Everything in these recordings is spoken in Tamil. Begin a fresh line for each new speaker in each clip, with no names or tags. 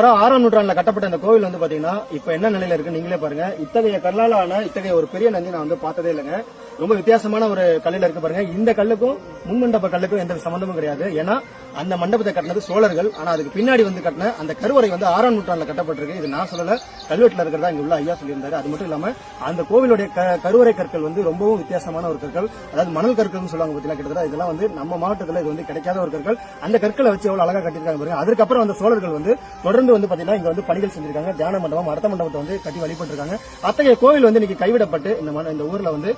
ஆறாம் நூற்றாண்டுல கட்டப்பட்ட இந்த கோவில் வந்து பாத்தீங்கன்னா இப்ப என்ன நிலையில இருக்கு நீங்களே பாருங்க. இத்தகைய கல்லால ஆன இத்தகைய ஒரு பெரிய நந்தி நான் வந்து பார்த்ததே இல்லைங்க. ரொம்ப வித்தியாசமான ஒரு கல்லில் இருக்கு பாருங்க. இந்த கல்லுக்கும் முன்மண்டப கல்லுக்கும் எந்த சம்பந்தமும் கிடையாது. ஏன்னா அந்த மண்டபத்தை கட்டினது சோழர்கள். ஆனா அதுக்கு பின்னாடி வந்து கட்டின அந்த கருவறை வந்து ஆறாம் நூற்றாண்டுல கட்டப்பட்டிருக்கு. இது நான் சொல்லல. கல்வெட்டுல இருக்கிறதா இங்க உள்ள ஐயா சொல்லியிருந்தாரு. அது மட்டும் இல்லாம அந்த கோவிலுடைய கருவறை கற்கள் வந்து ரொம்பவும் வித்தியாசமான ஒரு கற்கள். அதாவது மணல் கற்கள்னு சொல்லுவாங்க பத்திலாம் கிட்டத்தட்ட இதெல்லாம் வந்து நம்ம மாவட்டத்துல இது வந்து கிடைக்காத ஒரு கற்கள். அந்த கற்களை வச்சு எவ்வளவு அழகா கட்டியிருக்காங்க பாருங்க. அதுக்கப்புறம் அந்த சோழர்கள் வந்து தொடர்ந்து தொடர்ந்து வந்து பாத்தீங்கன்னா இங்க வந்து பணிகள் செஞ்சிருக்காங்க. தியான மண்டபம் அர்த்த மண்டபத்தை வந்து கட்டி வழிபட்டிருக்காங்க. அத்தகைய கோவில் வந்து இன்னைக்கு கைவிடப்பட்டு இந்த மண- இந்த ஊர்ல வந்து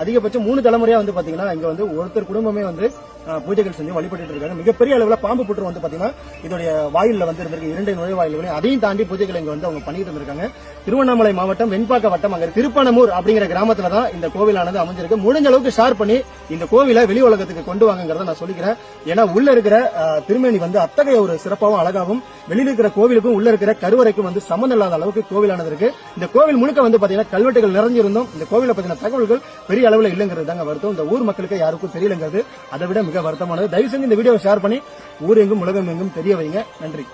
அதிகபட்சம் மூணு தலைமுறையா வந்து பாத்தீங்கன்னா இங்க வந்து ஒருத்தர் குடும்பமே வந்து பூஜைகள் செஞ்சு வழிபட்டு இருக்காங்க. மிகப்பெரிய அளவுல பாம்பு புற்று வந்து பாத்தீங்கன்னா இதோடைய வாயில வந்து இருந்திருக்கு. இரண்டு நுழைவாயில்களையும் அதையும் தாண்டி பூஜைகள் இங்க வந்து அவங்க பண்ணிட்டு இருந்திருக்காங்க. திருவண்ணாமலை மாவட்டம் வெண்பாக்க வட்டம் அங்க திருப்பனமூர் அப்படிங்கிற கிராமத்துல தான் இந்த கோவிலானது அமைஞ்சிருக்கு. முடிஞ்ச அளவுக்கு ஷேர் பண்ணி இந்த கோவிலை வெளி உலகத்துக்கு கொண்டு வாங்கிறத நான் சொல்லிக்கிறேன். ஏன்னா உள்ள இருக்கிற திருமேனி வந்து அத்தகைய ஒரு சிறப்பாகவும் அழகாகவும் வெளியில் இருக்கிற இருக்கிற கோவிலுக்கும் உள்ள இருக்கிற கருவறைக்கும் வந்து சம்மந்தம் இல்லாத அளவுக்கு கோவிலானது இருக்கு. இந்த கோவில் முழுக்க வந்து பாத்தீங்கன்னா கல்வெட்டுகள் நிறைஞ்சிருந்தோம். இந்த கோவிலை பத்தின தகவல்கள் பெரிய அளவுல இல்லங்கிறது தாங்க வருத்தம். இந்த ஊர் மக்களுக்கு யாருக்கும் தெரியலங்கிறது. அதை விட மிக வருத்தமானது. தயவு செஞ்சு இந்த வீடியோவை ஷேர் பண்ணி ஊர் எங்கும் உலகம் எங்கும் தெரிய வைங்க. நன்றி.